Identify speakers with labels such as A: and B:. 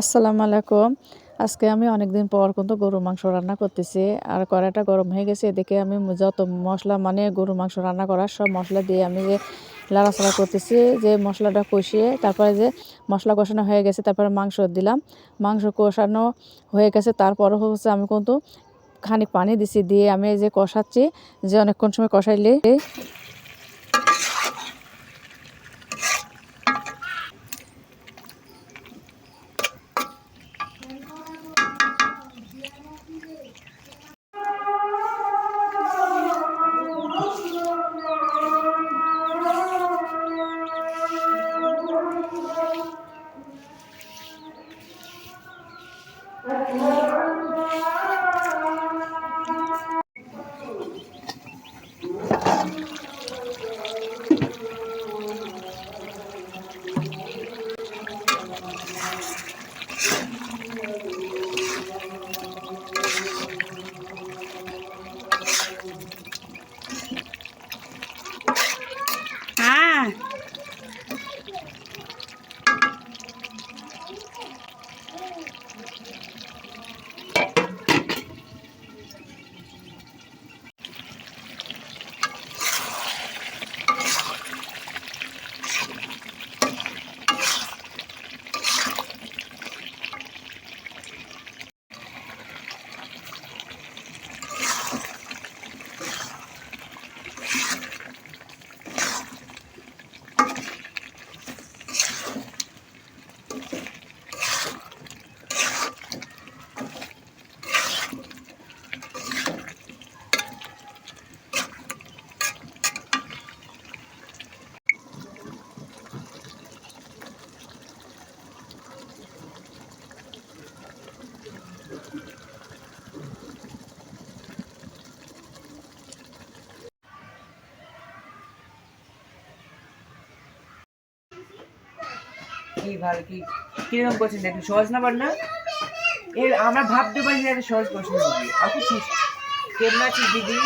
A: আসসালামু আলাইকুম। আজকে আমি অনেকদিন পর কিন্তু গরু মাংস রান্না করতেছি। আর কড়াইটা গরম হয়ে গেছে, এদিকে আমি যত মশলা মানে গরু মাংস রান্না করার সব মশলা দিয়ে আমি যে লাড়াচাড়া করতেছি, যে মশলাটা কষিয়ে তারপরে যে মশলা কষানো হয়ে গেছে, তারপরে মাংস দিলাম। মাংস কষানো হয়ে গেছে, তারপরে হচ্ছে আমি কিন্তু খানিক পানি দিছি, দিয়ে আমি যে কষাচ্ছি, যে অনেকক্ষণ সময় কষাইলে
B: হ্যাঁ
C: কি ভালো, কি, কীরকম করছেন একটু সহজ না না এর আমরা ভাবতে পারি যে একটা সহজ কোশ্চেন দিদি আপনি কেমন আছিস দিদি?